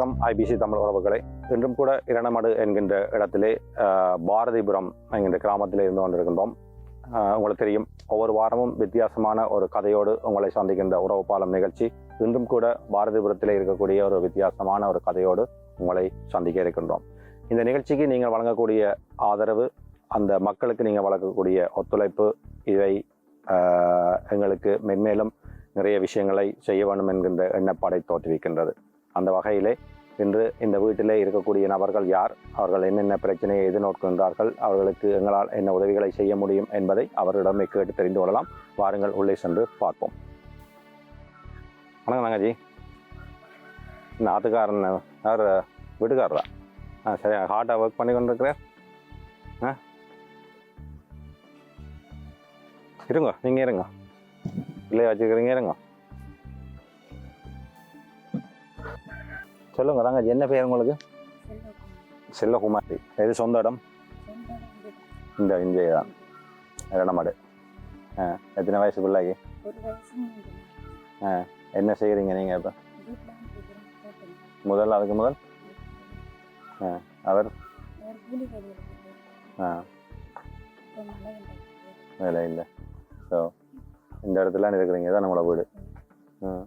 வணக்கம் ஐபிசி தமிழ் உறவுகளை. இன்றும் கூட இரணமடு என்கின்ற இடத்திலே பாரதிபுரம் என்கின்ற கிராமத்திலே இருந்து கொண்டிருக்கின்றோம் உங்களுக்கு தெரியும் ஒவ்வொரு வாரமும் வித்தியாசமான ஒரு கதையோடு உங்களை சந்திக்கின்ற உறவு பாலம் நிகழ்ச்சி. இன்றும் கூட பாரதிபுரத்திலே இருக்கக்கூடிய ஒரு வித்தியாசமான ஒரு கதையோடு உங்களை சந்திக்க இருக்கின்றோம். இந்த நிகழ்ச்சிக்கு நீங்கள் வழங்கக்கூடிய ஆதரவு அந்த மக்களுக்கு நீங்கள் வழங்கக்கூடிய ஒத்துழைப்பு இதை எங்களுக்கு மென்மேலும் நிறைய விஷயங்களை செய்ய வேண்டும் என்கின்ற எண்ணப்பாடை தோற்றுவிக்கின்றது. அந்த வகையிலே இன்று இந்த வீட்டிலே இருக்கக்கூடிய நபர்கள் யார்? அவர்கள் என்னென்ன பிரச்சனையை எதிர்நோக்குகின்றார்கள்? அவர்களுக்கு எங்களால் என்ன உதவிகளை செய்ய முடியும் என்பதை அவர்களிடமே கேட்டு தெரிந்து கொள்ளலாம். வாருங்கள் உள்ளே சென்று பார்ப்போம். வணக்கம் தங்கஜி இந்த ஆத்துக்காரன் யார்? வீட்டுக்காரரா? ஆ சரி ஹார்ட்டாக ஒர்க் பண்ணி கொண்டு இருக்கிறார் ஆ? இருங்க நீங்கள் இருங்க. பிள்ளைய வச்சுக்கிறீங்க இருங்க. சொல்லுங்க தங்கச்சி என்ன பேர் உங்களுக்கு? செல்லகுமாரி எது சொந்த இடம்? இந்த இங்கே தான். இடமாடு ஆ எத்தனை வயசு பிள்ளைக்கு? மூன்று என்ன செய்கிறீங்க நீங்கள் இப்போ? முதல்ல அதுக்கு முதல்? அவர்? ஆ. மழை வந்தது வேலை இல்லை. ஸோ இந்த இடத்துல இருக்கிறீங்க தான் நம்மளோட வீடு. ம்.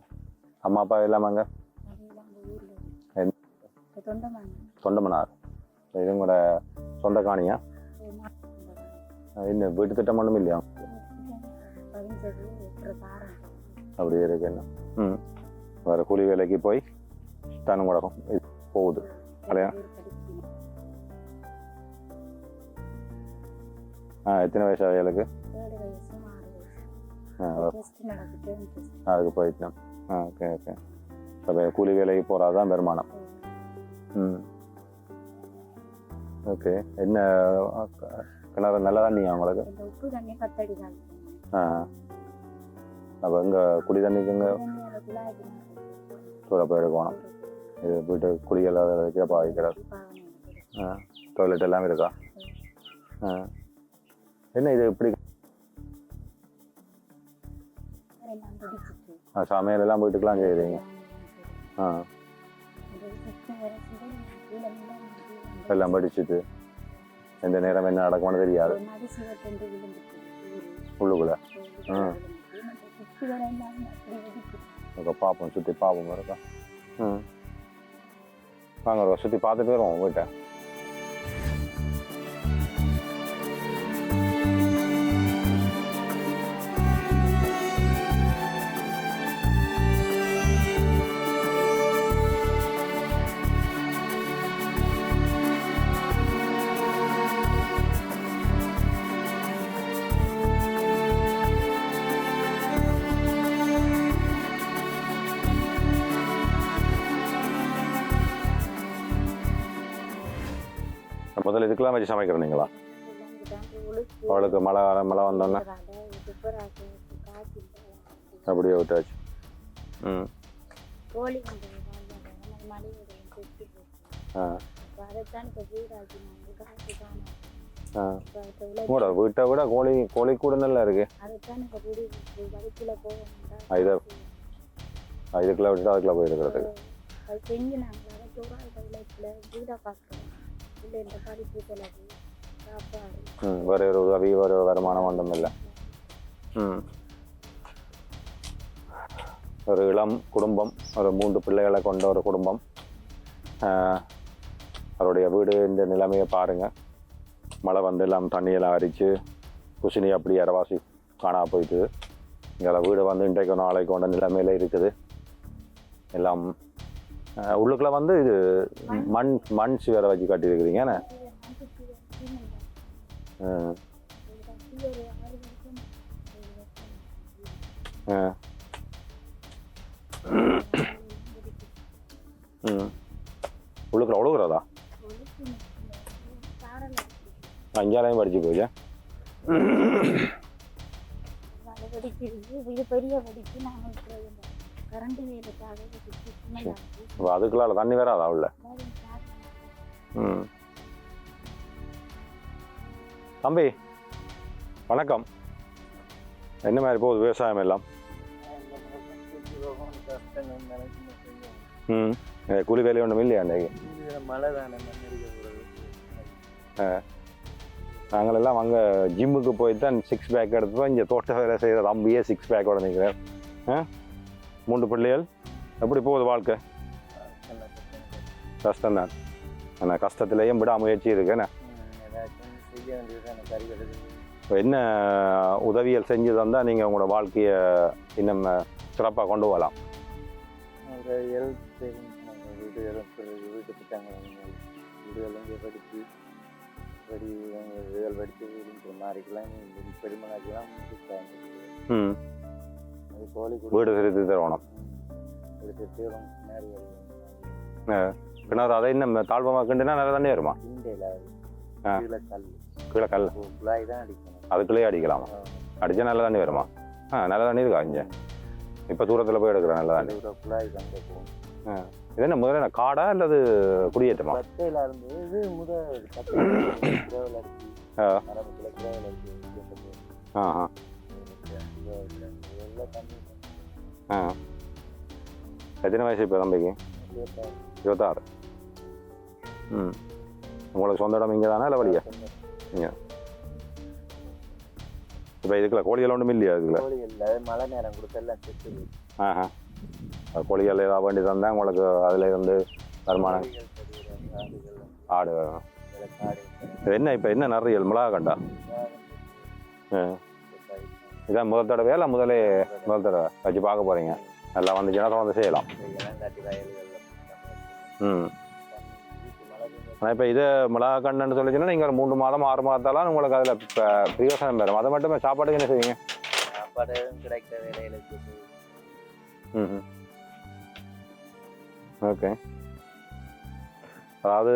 அம்மா அப்பா இல்லாமாங்க தொண்டமனார். இது உங்களோட சொந்த காணியா இன்னும் வீட்டு திட்டம் ஒன்றும் இல்லையா? அப்படி இருக்கு என்ன? ம். வேறு கூலி வேலைக்கு போய் தானும் முடக்கம் போகுது? படிக்கணும் ஆ எத்தனை வயசு டெஸ்ட் அதுக்கு போயிட்டோம் ஆ ஓகே ஓகே. கூலி வேலைக்கு போகிறது தான் வருமானம் ஓகே. என்ன கிணறு நல்ல தண்ணியா உங்களுக்கு? உப்பு தண்ணி பத்தடி தான். ஆ. அப்போ இங்கே குடி தண்ணிக்குங்க சூட போய் எடுக்கணும். இது வீட்டு குளியல் வைக்கிற பாவிக்கிறது ஆ. டாய்லெட் எல்லாம் இருக்கா? ஆ. என்ன இது இப்படி? பிடிச்சிட்டு ஆ, சமையல் எல்லாம் வீட்டுக்கெல்லாம் செய்கிறீங்க ஆ. எல்லாம் படிச்சுட்டு எந்த நேரம் என்ன நடக்கும்னு தெரியாது. உள்ளுக்குள்ள. ம் பார்ப்போம் சுற்றி பார்ப்போம் இருக்கா ம். வாங்க சுற்றி பார்த்துட்டு வருவோம் வீட்டை முதல்ல வச்சு சமைக்கிறீங்களா அவளுக்கு மழை வர- மழை வந்தோன்னே. அப்படியே விட்டாச்சு. ம். ஆ. கூட வீட்டை விட கோழி கோழி கூட நல்லா இருக்கு. அதைத்தான் இதை- இதுக்குள்ள விட்டுட்டு அதுக்குள்ள போயிருக்கிறது. படிப்பு செலவு சாப்பாடு ம் வேற ஒரு உதவி வேற ஒரு வருமானம் ஒன்றும் இல்லை. ம். ஒரு இளம் குடும்பம் ஒரு மூன்று பிள்ளைகளை கொண்ட ஒரு குடும்பம். அவருடைய வீடு இந்த நிலைமையை பாருங்க. மழை வந்து எல்லாம் தண்ணியெல்லாம் அரிச்சு குசினி அப்படி இரவாசி காணா போயிட்டு இங்கே வீடு வந்து இன்றைக்கு நாளைக்கு கொண்ட நிலைமையில இருக்குது. எல்லாம் உள்ளுக்குள்ள வந்து இது மண் மண் வேற வச்சு கட்டியிருக்கிறீங்க என்ன? உள்ளுக்குள்ள ஒழுகுறதா? அஞ்சாலையும் படிச்சு இது பெரிய நாங்கள் கரண்ட் வேலைக்காக வெடிச்சு அப்போ அதுக்குள்ள தண்ணி வராதா உள்ள. ம். தம்பி வணக்கம். என்ன மாதிரி போகுது விவசாயம் எல்லாம்? ம். கூலி வேலை ஒன்றும் இல்லையா அன்றைக்கு மழை தானே மண் அடிக்க போகிறது நாங்கள் எல்லாம் அங்கே ஜிம்முக்கு போய் தான் சிக்ஸ் பேக் எடுத்தோம் இங்கே தோட்ட வேலை செய்கிற தம்பியே சிக்ஸ் பேக்கோட நிற்கிறேன் ஆ? மூன்று பிள்ளைகள். எப்படி போகுது வாழ்க்கை? கஷ்டம்தான். ஆனால் கஷ்டத்துலேயும் விடாமுயற்சி இருக்குண்ணே முயற்சி செய்ய இப்போ என்ன உதவியல் செஞ்சு தந்தால் நீங்கள் உங்களோட வாழ்க்கையை இன்னும் சிறப்பாக கொண்டு போகலாம். ஒரு வீட்டு திட்டங்கள் படித்து படி படித்து மாதிரிக்கெல்லாம் பெருமனாக்கெல்லாம் ம். வீடு திருத்தி தருவணும். கிணறு அதை இன்னும் தாழ்வமாக கிண்டுனா நல்ல தண்ணி வருமா? ஆ. கீழே கல். அதுக்குள்ளேயே அடிக்கலாமா. அடித்தா நல்ல தண்ணி வருமா? ஆ நல்ல தண்ணி இருக்கா இங்கே? இப்போ தூரத்தில் போய் எடுக்கிறேன் நல்ல தண்ணி. போகும். இது என்ன முதல்ல காடா அல்லது குடியேற்றமா? ஆ. ஆ ஆ எத்தனை வயசு இப்போ தம்பிக்கு இருபத்தாறு ம் உங்களுக்கு சொந்த இடம் இங்கே தானே இல்லை வழியா இப்போ இதுக்குள்ள கோழிகள் ஒன்றும் இல்லையா இதுக்குள்ள கோழிகள்ல மழை நேரம் கொடுத்து எல்லாம் செத்து ஆஹா கோழிகள் ஏதாவது வேண்டி தந்தால் உங்களுக்கு அதில் இருந்து வருமானம் ஆடு என்ன இப்போ என்ன நிறையல் மிளகா கண்டா ஆ. இதான் முதல் தடவை இல்லை முதலே முதல் தடவை வச்சு பார்க்க போகிறீங்க நல்லா வந்துச்சுன்னா தொடர்ந்து செய்யலாம். ம். ஆனால் இப்போ இது மிளகா கண்டுன்னு சொல்லிச்சுன்னா நீங்கள் ஒரு மூணு மாதம் ஆறு மாதத்தாலாம் உங்களுக்கு அதில் இப்போ பிரயோசனம் பெறும் அதை மட்டுமே சாப்பாட்டுக்கு என்ன செய்வீங்க? சாப்பாடு கிடைக்கிற வேலையில ம் ஓகே. அதாவது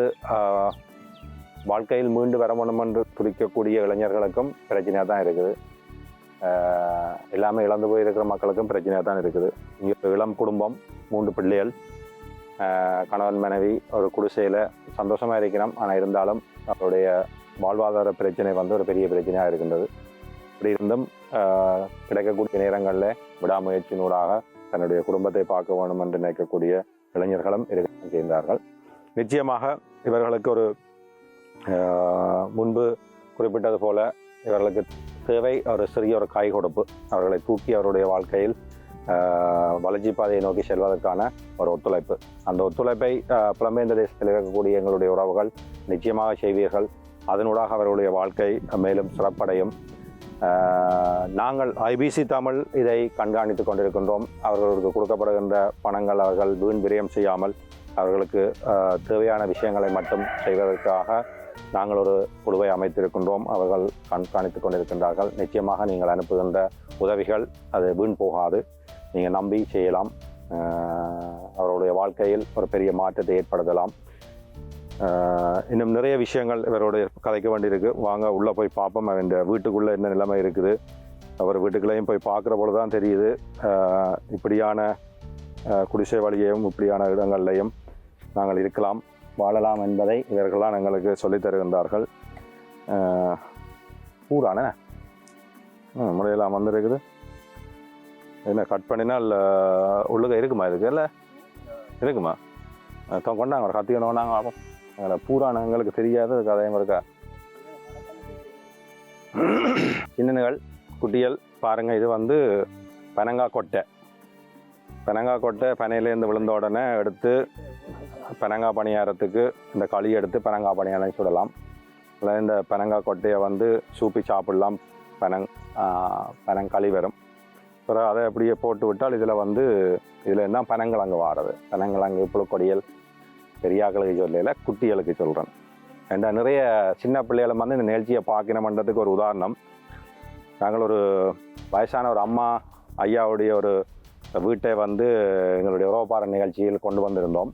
வாழ்க்கையில் மீண்டு வர வேண்டும் என்று துடிக்கக்கூடிய இளைஞர்களுக்கும் பிரச்சனையாக தான் இருக்குது. எல்லாமே இழந்து போயிருக்கிற மக்களுக்கும் பிரச்சனையாக தான் இருக்குது. இங்கே ஒரு இளம் குடும்பம் மூன்று பிள்ளைகள் கணவன் மனைவி ஒரு குடிசையில் சந்தோஷமாக இருக்கிறோம். ஆனால் இருந்தாலும் அவருடைய வாழ்வாதார பிரச்சனை வந்து ஒரு பெரிய பிரச்சனையாக இருக்கின்றது. இப்படி இருந்தும் கிடைக்கக்கூடிய நேரங்களில் விடாமுயற்சியினூடாக தன்னுடைய குடும்பத்தை பார்க்க வேண்டும் என்று நினைக்கக்கூடிய இளைஞர்களும் இருக்க செய்தார்கள். நிச்சயமாக இவர்களுக்கு ஒரு முன்பு குறிப்பிட்டது போல இவர்களுக்கு தேவை. ஒரு சிறிய ஒரு கை கொடுப்பு. அவர்களை தூக்கி அவருடைய வாழ்க்கையில் வளர்ச்சி பாதையை நோக்கி செல்வதற்கான ஒரு ஒத்துழைப்பு. அந்த ஒத்துழைப்பை புலம்பெயர்ந்த தேசத்தில் இருக்கக்கூடிய எங்களுடைய உறவுகள் நிச்சயமாக செய்வீர்கள். அதனூடாக அவர்களுடைய வாழ்க்கை மேலும் சிறப்படையும். நாங்கள் ஐபிசி தமிழ் இதை கண்காணித்து கொண்டிருக்கின்றோம். அவர்களுக்கு கொடுக்கப்படுகின்ற பணங்கள் அவர்கள் வீண் விரயம் செய்யாமல் அவர்களுக்கு தேவையான விஷயங்களை மட்டும் செய்வதற்காக நாங்கள் ஒரு குழுவை அமைத்திருக்கின்றோம். அவர்கள் கண்காணித்து கொண்டிருக்கின்றார்கள். நிச்சயமாக நீங்கள் அனுப்புகின்ற உதவிகள் அது வீண் போகாது. நீங்கள் நம்பி செய்யலாம். அவருடைய வாழ்க்கையில் ஒரு பெரிய மாற்றத்தை ஏற்படுத்தலாம். இன்னும் நிறைய விஷயங்கள் இவருடைய கதைக்க வேண்டியிருக்கு. வாங்க உள்ளே போய் பார்ப்போம். அவன் வீட்டுக்குள்ளே என்ன நிலைமை இருக்குது? அவர் வீட்டுக்குள்ளேயும் போய் பார்க்குற போல தான் தெரியுது இப்படியான குடிசை வழியையும் இப்படியான இடங்கள்லையும் நாங்கள் இருக்கலாம். வாழலாம் என்பதை இவர்கள்லாம் எங்களுக்கு சொல்லித் தருகின்றார்கள். ஆஹ், முறையெல்லாம் வந்திருக்குது. என்ன கட் பண்ணினால் உள்ளுக இருக்குமா இதுக்கு? இல்லை இருக்குமா? அதான் கொண்டாங்க ஒரு கத்திக்கணும் நாங்கள் ஆகும் அதில் பூரான எங்களுக்கு தெரியாத கதையும் இருக்கா? சின்னங்கள் குட்டிகள் பாருங்க இது வந்து பனங்காய் கொட்டை. பனங்காய் கொட்டை பனையிலேருந்து விழுந்த உடனே எடுத்து பனங்காய் பணியாரத்துக்கு இந்த களி எடுத்து பனங்காய் பணியாரம் சுடலாம். இல்லை இந்த பனங்காய் கொட்டையை வந்து சூப்பி சாப்பிடலாம். பனங் ஆஹ், பனங்களி வரும். அப்புறம் அதை அப்படியே போட்டு விட்டால் இதில் வந்து இதில் என்ன பனங்கிழங்கு வாடுறது பனங்கிழங்கு புழுக்கொடியல் பெரியாக்களுக்கு சொல்லல குட்டிகளுக்கு சொல்கிறேன் ஏண்டா நிறைய சின்ன பிள்ளைகளும் வந்து இந்த நிகழ்ச்சியை பார்க்கணுமன்றதுக்கு ஒரு உதாரணம். நாங்கள் ஒரு வயசான ஒரு அம்மா ஐயாவுடைய ஒரு வீட்டை வந்து எங்களுடைய உறவுப்பார நிகழ்ச்சியில் கொண்டு வந்திருந்தோம்.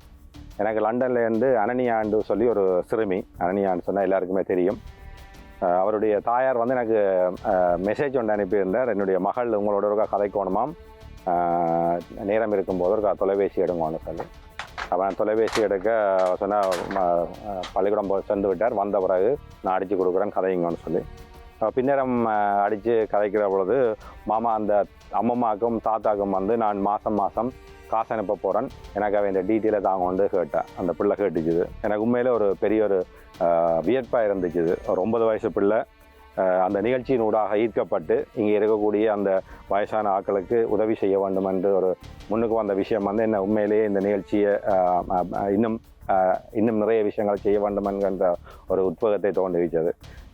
எனக்கு லண்டன்லேருந்து அனனியாண்டு சொல்லி ஒரு சிறுமி அனனியான்னு சொன்னால் எல்லாருக்குமே தெரியும். அவருடைய தாயார் வந்து எனக்கு மெசேஜ் ஒன்று அனுப்பியிருந்தார். என்னுடைய மகள் உங்களோட ஒருக்கா கதைக்கோணுமாம் நேரம் இருக்கும்போது ஒரு தொலைபேசி எடுங்கன்னு சொல்லி. அவன் தொலைபேசி எடுக்க சொன்னால் பள்ளிக்கூடம் சென்று விட்டார். வந்த பிறகு நான் அடித்து கொடுக்குறேன் கதைங்கன்னு சொல்லி. அஹ் பின்னரம் அடித்து கதைக்கிற பொழுது மாமா அந்த அம்மம்மாக்கும் தாத்தாக்கும் வந்து நான் மாதம் மாதம் காசு அனுப்ப போகிறேன் எனக்கு அவன் இந்த டீட்டெயிலை தாங்க வந்து கேட்டேன் அந்த பிள்ளை கேட்டுச்சுது எனக்கு உண்மையில் ஒரு பெரிய ஒரு வியப்பாக இருந்துச்சுது. ஒரு ஒன்பது வயசு பிள்ளை அந்த நிகழ்ச்சியின் ஊடாக ஈர்க்கப்பட்டு இங்கே இருக்கக்கூடிய அந்த வயசான ஆட்களுக்கு உதவி செய்ய வேண்டும் என்று ஒரு முன்னுக்கு வந்த விஷயம் வந்து என்ன உண்மையிலேயே இந்த நிகழ்ச்சியை இன்னும் இன்னும் நிறைய விஷயங்கள் செய்ய வேண்டும் என்கின்ற ஒரு உத்வேகத்தை தோன்றுவித்தது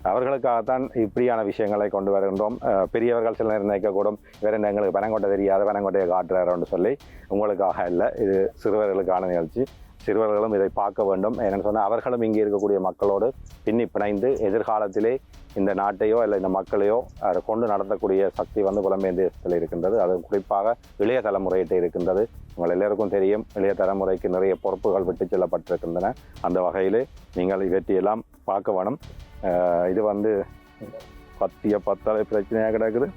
அவர்களுக்காகத்தான் இப்படியான விஷயங்களை கொண்டு வருகின்றோம். பெரியவர்கள் சில நேரம் நினைக்கக்கூடும் இவர் என்ன எங்களுக்கு பனங்கொட்டை தெரியாத பனங்கொட்டையை காட்டுறாருன்னு சொல்லி. உங்களுக்காக இல்லை இது சிறுவர்களுக்கான நிகழ்ச்சி. சிறுவர்களும் இதை பார்க்க வேண்டும். என்னென்னு சொன்னால் அவர்களும் இங்கே இருக்கக்கூடிய மக்களோடு பின்னி பிணைந்து எதிர்காலத்திலே இந்த நாட்டையோ இல்லை இந்த மக்களையோ அதை கொண்டு நடத்தக்கூடிய சக்தி வந்து புலம்பெயர் தேசத்தில் இருக்கின்றது. அது குறிப்பாக இளைய தலைமுறையிட்ட இருக்கின்றது. உங்கள் எல்லாருக்கும் தெரியும் இளைய தலைமுறைக்கு நிறைய பொறுப்புகள் விட்டு செல்லப்பட்டிருக்கின்றன. அந்த வகையில் நீங்கள் இவற்றையெல்லாம் பார்க்க வேணும். இது வந்து பத்திய பத்தாலே பிரச்சனையாக கிடக்குது.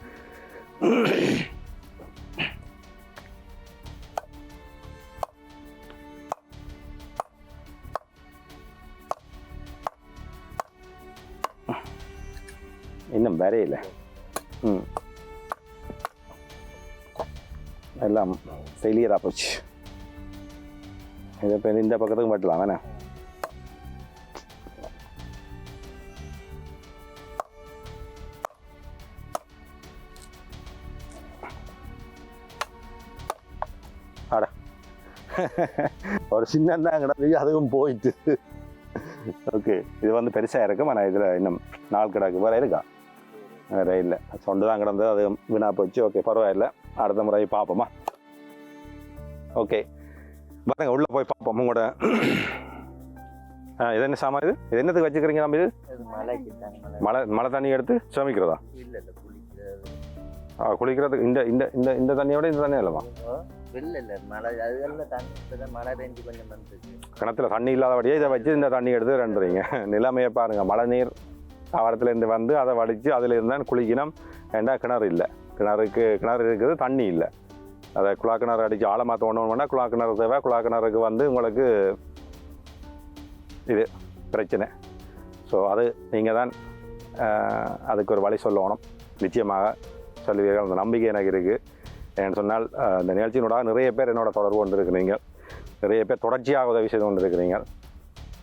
இன்னும் வரையில. ம். எல்லாம் ஃபெயிலியராக போச்சு. இதை இப்போ இந்த பக்கத்துக்கு மட்டும் வேணா ஒரு சின்ன தான் அதுவும் போயிட்டு. ஓகே இது வந்து பெருசாக இருக்கும் ஆனால் இதில் இன்னும் நாள் கிடக்கு. வேற இருக்கா? வேற இல்லை. சொண்டு தான் கிடந்தது அது வீணா போச்சு. ஓகே பரவாயில்ல. அடுத்த முறை பார்ப்போமா? ஓகே பாருங்க உள்ளே போய் பார்ப்போம் உங்களோட. இது என்ன சாமான் இது? இது என்னத்துக்கு வச்சுக்கிறீங்க நம்ம இது? மழை மழை தண்ணி எடுத்து சமைக்கிறதா? குளிக்கிறதுக்கு இந்த இந்த இந்த இந்த தண்ணியோட இந்த தண்ணி இல்லைமா வெள்ள இல்ல மழை அதெல்லாம் தண்ணி இப்பதான் மழை பெஞ்சு கொஞ்சம் வந்துருக்கு கிணத்துல தண்ணி இல்லாதபடியே இதை வச்சு இந்த தண்ணி எடுத்து ரெண்டுறீங்க நிலைமையை பாருங்க மழை நீர் தாவரத்துலேருந்து வந்து அதை வடித்து அதில் இருந்தால் குளிக்கணும். ஏண்டா கிணறு இல்லை. கிணறுக்கு கிணறு இருக்குது தண்ணி இல்லை. அதை குழா கிணறு அடித்து ஆழமாக தோண்டணும்னா குழா கிணறு தேவை. குழா கிணறுக்கு வந்து உங்களுக்கு இது பிரச்சனை. ஸோ அது நீங்கள் தான் அதுக்கு ஒரு வழி சொல்லணும். நிச்சயமாக சொல்லுவீர்கள் அந்த நம்பிக்கை எனக்கு இருக்குது ஏன்னு சொன்னால் ஆஹ், இந்த நிகழ்ச்சியினோட நிறைய பேர் என்னோட தொடர்பு கொண்டு நிறைய பேர் தொடர்ச்சியாக உதவி செய்து கொண்டிருக்கிறீங்க.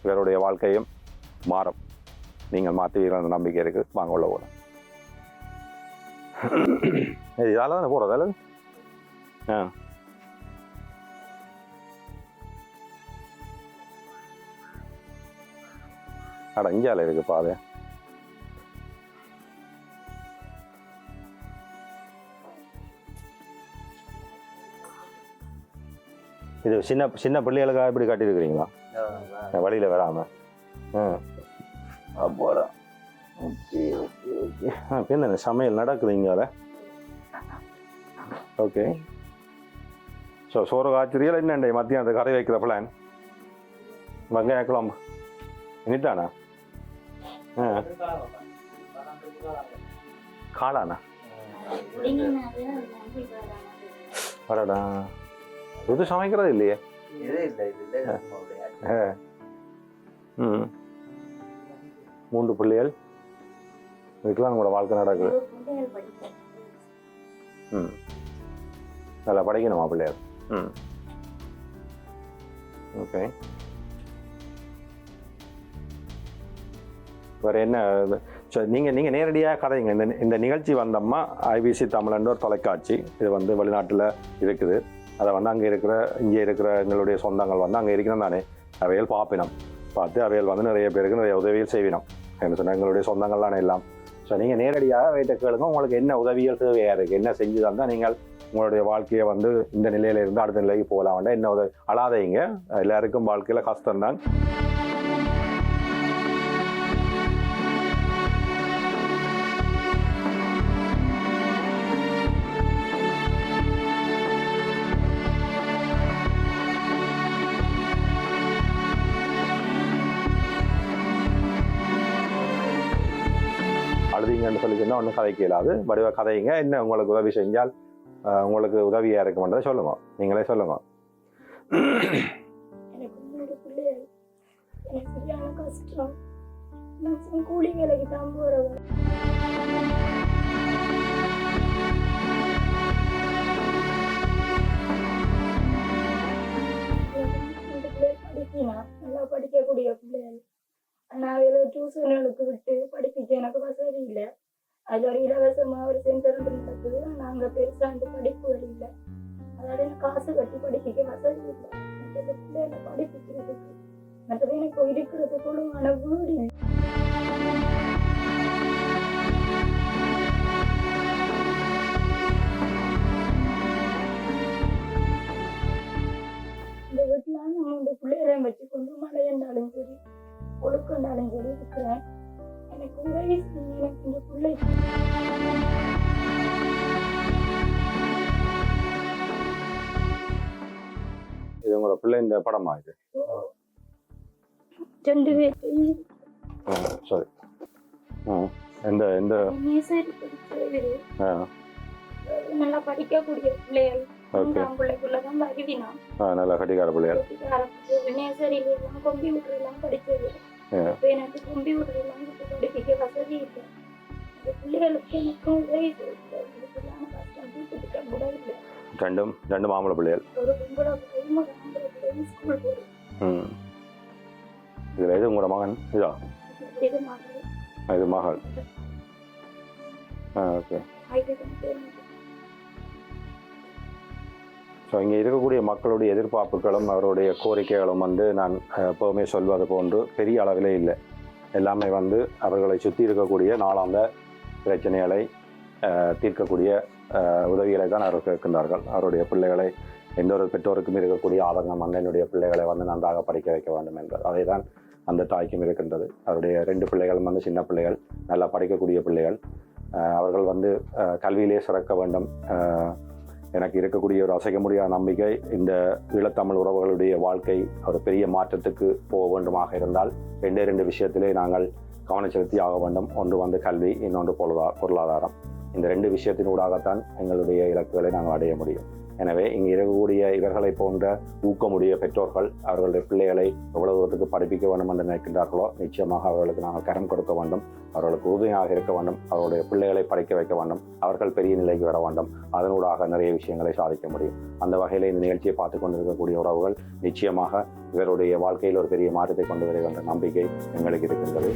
இவருடைய வாழ்க்கையும் மாறும். நீங்கள் மாற்றுவீர்கள் அந்த நம்பிக்கை இருக்குது. வாங்க உள்ள போகலாம். இது இதால தானே போகிறது அல்லது ஆ. அட இருக்கு பாதை? இது சின்ன சின்ன பிள்ளைகளுக்காக இப்படி கட்டியிருக்கிறீங்களா? வழியில் வராம. ஆ. அப்போடா ஓகே ஓகே ஓகே. ஆ இப்போ என்ன சமையல் நடக்குது இங்கால? ஓகே. ஸோ சோறு காய்ச்சறியல் என்னண்டே? மத்தியானத்துக்கு கறி வைக்கிற பிளான் வெங்காய குழம்பு. இனிட்டானா ஆ. காளானா? வரடா இது சமைக்கிறது இல்லையே. ம் மூன்று பிள்ளைகள் இதுக்கெல்லாம் உங்களோட வாழ்க்கை நடக்குது ம் நல்லா படிக்கணுமா பிள்ளைகள் ம் ஓகே வேறு என்ன சரி நீங்கள் நீங்கள் நேரடியாக கதைங்க இந்த இந்த நிகழ்ச்சி வந்தோம்மா ஐபிசி தமிழன்ற ஒரு தொலைக்காட்சி இது வந்து வெளிநாட்டில் இருக்குது அதை வந்து அங்கே இருக்கிற இங்கே இருக்கிற எங்களுடைய சொந்தங்கள் வந்து அங்கே இருக்கணும் தானே. அவைகள் பார்ப்பினோம் பார்த்து அவைகள் வந்து நிறைய பேருக்கு நிறைய உதவிகள் செய்வினோம். என்ன சொன்னால் எங்களுடைய சொந்தங்கள்லாம் எல்லாம். ஸோ நீங்கள் நேரடியாக வீட்டை கேளுங்க உங்களுக்கு என்ன உதவிகள் தேவையாக இருக்குது என்ன செஞ்சு தந்தால் நீங்கள் உங்களுடைய வாழ்க்கையை வந்து இந்த நிலையில இருந்து அடுத்த நிலைக்கு போகலாம். வேண்டாம் என்ன உதவி அழாதைங்க. எல்லாருக்கும் வாழ்க்கையில் கஷ்டம்தான். அழுதிங்கன்னு சொல்லி சொன்னால் ஒன்றும் கதைக்க இயலாது. வடிவ கதைங்க. என்ன உங்களுக்கு உதவி செஞ்சால் உங்களுக்கு உதவியாக இருக்குமென்றதை சொல்லுங்க. நீங்களே சொல்லுங்க. கூலி வேலைக்கு தான் போகிறவங்க நல்லா படிக்கக்கூடிய பிள்ளைகள். நான் ஏதோ டியூஷன் டியூஷன்களுக்கு விட்டு படிப்பிக்க எனக்கு வசதி இல்லை அது ஒரு இலவசமாக ஒரு சென்டர் நடக்குது நாங்கள் பெருசாக அந்த படிப்பு இல்லை அதாவது எனக்கு காசு கட்டி படிப்பிக்க வசதி இல்லை எனக்கு படிப்பிக்கிறதுக்கு மற்றது எனக்கு இருக்கிறதுக்கு ஒழுங்கான வீடு இல்லை இந்த வீட்டில் நம்ம இந்த பிள்ளைகளையும் வச்சு கொண்டு என்றாலும் சரி ஒழுக்கண்டாலும் சரி இருக்கிறேன். எனக்கு உதவி செய்யுங்க. எனக்கு இந்த பிள்ளை. இது உங்களோட பிள்ளை இந்த படமா இது? ரெண்டு பேர்த்தையும் சரி எந்த எந்த? நல்லா படிக்கக்கூடிய பிள்ளைகள். பிள்ளைக்குள்ளதான் நல்லா கட்டிக்கார பிள்ளைகள். கம்ப்யூட்டர் எல்லாம் படிச்சது எனக்கு கம்ப்யூட்டர் படிப்பிக்க வசதி இல்லை. பிள்ளைகளுக்கு எனக்கும் உதவி செய்யுங்க. இதுக்கெல்லாம் கஷ்டம் தூக்கிட்டு கூட இல்லை ரெண்டும் ரெண்டு மாம்பழ பிள்ளைகள். ஒரு பொம்பளை பிள்ளையும் ஒரு ஆம்பளை பிள்ளையும் ஸ்கூல் போகுது ம். இதில் எது உங்களோட மகன்? இதா? இது மாதிரி இது மகள். ஆ ஓகே ஸோ இங்கே இருக்கக்கூடிய மக்களுடைய எதிர்பார்ப்புகளும் அவருடைய கோரிக்கைகளும் வந்து நான் எப்போவுமே சொல்வது போன்று பெரிய அளவிலே இல்லை. எல்லாமே வந்து அவர்களை சுற்றி இருக்கக்கூடிய நாளாந்த பிரச்சனைகளை தீர்க்கக்கூடிய உதவிகளை தான் அவர்கள் கேட்கின்றார்கள். அவருடைய பிள்ளைகளை எந்த ஒரு பெற்றோருக்கும் இருக்கக்கூடிய ஆதங்கம் அண்ணனுடைய பிள்ளைகளை வந்து நன்றாக படிக்க வைக்க வேண்டும் என்று அதை தான் அந்த தாய்க்கும் இருக்கின்றது. அவருடைய ரெண்டு பிள்ளைகளும் வந்து சின்ன பிள்ளைகள் நல்லா படிக்கக்கூடிய பிள்ளைகள். அவர்கள் வந்து கல்வியிலே சிறக்க வேண்டும். எனக்கு இருக்கக்கூடிய ஒரு அசைக்க முடியாத நம்பிக்கை இந்த ஈழத்தமிழ் உறவுகளுடைய வாழ்க்கை ஒரு பெரிய மாற்றத்துக்கு போக வேண்டுமாக இருந்தால் ரெண்டே ரெண்டு விஷயத்திலே நாங்கள் கவனம் செலுத்தி ஆக வேண்டும். ஒன்று வந்து கல்வி இன்னொன்று பொருளா பொருளாதாரம். இந்த ரெண்டு விஷயத்தினூடாகத்தான் எங்களுடைய இலக்குகளை நாங்கள் அடைய முடியும். எனவே இங்கு இருக்கக்கூடிய இவர்களை போன்ற ஊக்கமுடைய பெற்றோர்கள் அவர்களுடைய பிள்ளைகளை எவ்வளவு தூரத்துக்கு படிப்பிக்க வேண்டும் என்று நினைக்கின்றார்களோ நிச்சயமாக அவர்களுக்கு நாங்கள் கரம் கொடுக்க வேண்டும். அவர்களுக்கு உறுதுணையாக இருக்க வேண்டும். அவருடைய பிள்ளைகளை படிக்க வைக்க வேண்டும். அவர்கள் பெரிய நிலைக்கு வர வேண்டும். அதனூடாக நிறைய விஷயங்களை சாதிக்க முடியும். அந்த வகையில் இந்த நிகழ்ச்சியை பார்த்து கொண்டிருக்கக்கூடிய உறவுகள் நிச்சயமாக இவருடைய வாழ்க்கையில் ஒரு பெரிய மாற்றத்தை கொண்டு வர என்ற நம்பிக்கை எங்களுக்கு இருக்கின்றது.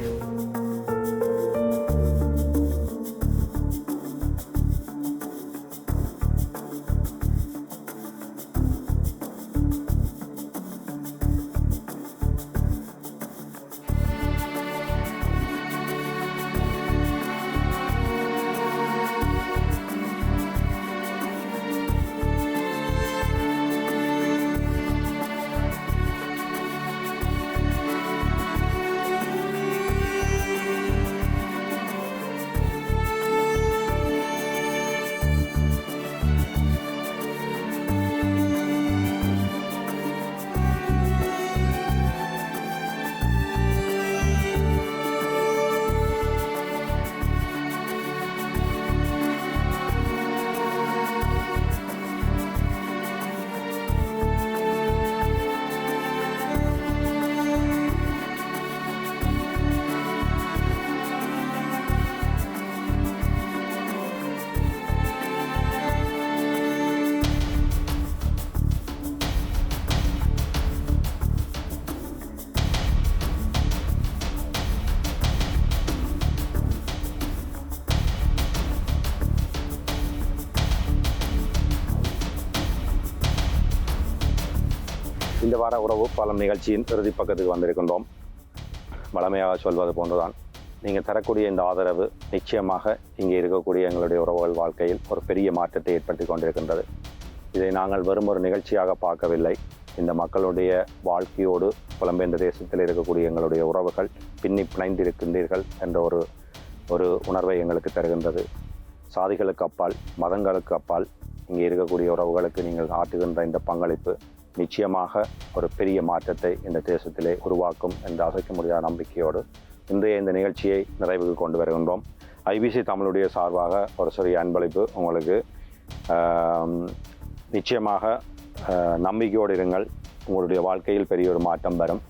இந்த வார உறவு பலம் நிகழ்ச்சியின் இறுதி பக்கத்துக்கு வந்திருக்கின்றோம். வளமையாக சொல்வது போன்றுதான். நீங்கள் தரக்கூடிய இந்த ஆதரவு நிச்சயமாக இங்கே இருக்கக்கூடிய எங்களுடைய உறவுகள் வாழ்க்கையில் ஒரு பெரிய மாற்றத்தை ஏற்படுத்தி கொண்டிருக்கின்றது. இதை நாங்கள் வெறும் ஒரு நிகழ்ச்சியாக பார்க்கவில்லை. இந்த மக்களுடைய வாழ்க்கையோடு புலம்பெயர்ந்த தேசத்தில் இருக்கக்கூடிய எங்களுடைய உறவுகள் பின்னி பிணைந்திருக்கின்றீர்கள் என்ற ஒரு ஒரு உணர்வை எங்களுக்கு தருகின்றது. சாதிகளுக்கு அப்பால் மதங்களுக்கு அப்பால் இங்கே இருக்கக்கூடிய உறவுகளுக்கு நீங்கள் ஆற்றுகின்ற இந்த பங்களிப்பு நிச்சயமாக ஒரு பெரிய மாற்றத்தை இந்த தேசத்திலே உருவாக்கும் என்ற அசைக்க முடியாத நம்பிக்கையோடு இன்றைய இந்த நிகழ்ச்சியை நிறைவுக்கு கொண்டு வருகின்றோம். ஐபிசி தமிழுடைய சார்பாக ஒரு சிறிய அன்பளிப்பு உங்களுக்கு. நிச்சயமாக நம்பிக்கையோடு இருங்கள். உங்களுடைய வாழ்க்கையில் பெரிய ஒரு மாற்றம் வரும்.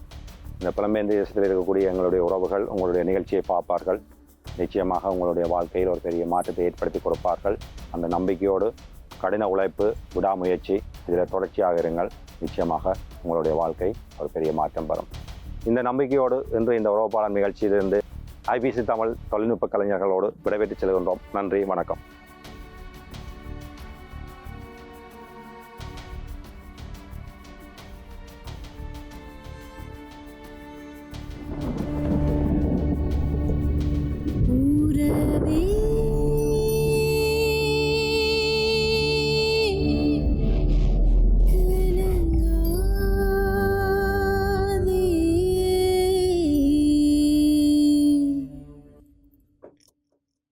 இந்த புலம்பெயர்ந்த தேசத்தில் இருக்கக்கூடிய எங்களுடைய உறவுகள் உங்களுடைய நிகழ்ச்சியை பார்ப்பார்கள். நிச்சயமாக உங்களுடைய வாழ்க்கையில் ஒரு பெரிய மாற்றத்தை ஏற்படுத்தி கொடுப்பார்கள். அந்த நம்பிக்கையோடு கடின உழைப்பு விடாமுயற்சி இதில் தொடர்ச்சியாக இருங்கள். நிச்சயமாக உங்களுடைய வாழ்க்கை ஒரு பெரிய மாற்றம் பெறும். இந்த நம்பிக்கையோடு இன்று இந்த உறவுப்பாளர் நிகழ்ச்சியிலிருந்து ஐபிசி தமிழ் தொழில்நுட்ப கலைஞர்களோடு விடைபெற்று செல்கின்றோம். நன்றி வணக்கம்.